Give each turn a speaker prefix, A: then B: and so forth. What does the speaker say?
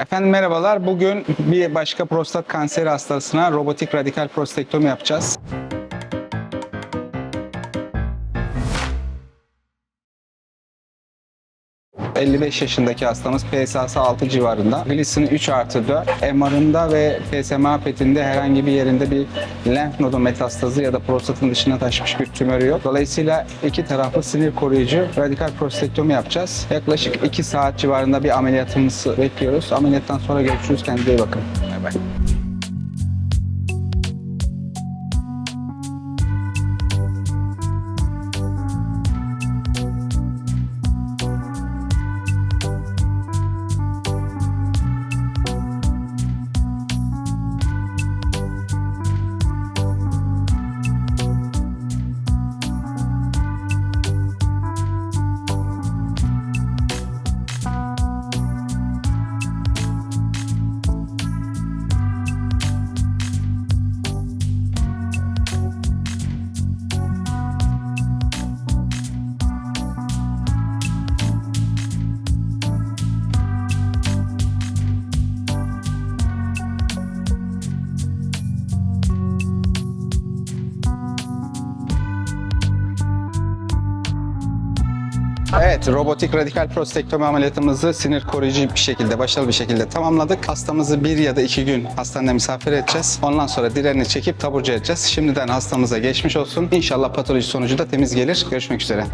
A: Efendim merhabalar. Bugün bir başka prostat kanseri hastasına robotik radikal prostektomi yapacağız. ...55 yaşındaki hastamız PSA'sı 6 civarında. Glisini 3 artı 4. MR'ında ve PSMA petinde herhangi bir yerinde bir lenf nodu metastazı ya da prostatın dışına taşmış bir tümörü yok. Dolayısıyla iki taraflı sinir koruyucu radikal prostektomi yapacağız. Yaklaşık 2 saat civarında bir ameliyatımızı bekliyoruz. Ameliyattan sonra görüşürüz. Kendinize iyi bakın. Bay bay. Evet, robotik radikal prostektomi ameliyatımızı sinir koruyucu bir şekilde, başarılı bir şekilde tamamladık. Hastamızı bir ya da iki gün hastanede misafir edeceğiz. Ondan sonra diğerini çekip taburcu edeceğiz. Şimdiden hastamıza geçmiş olsun. İnşallah patoloji sonucu da temiz gelir. Görüşmek üzere.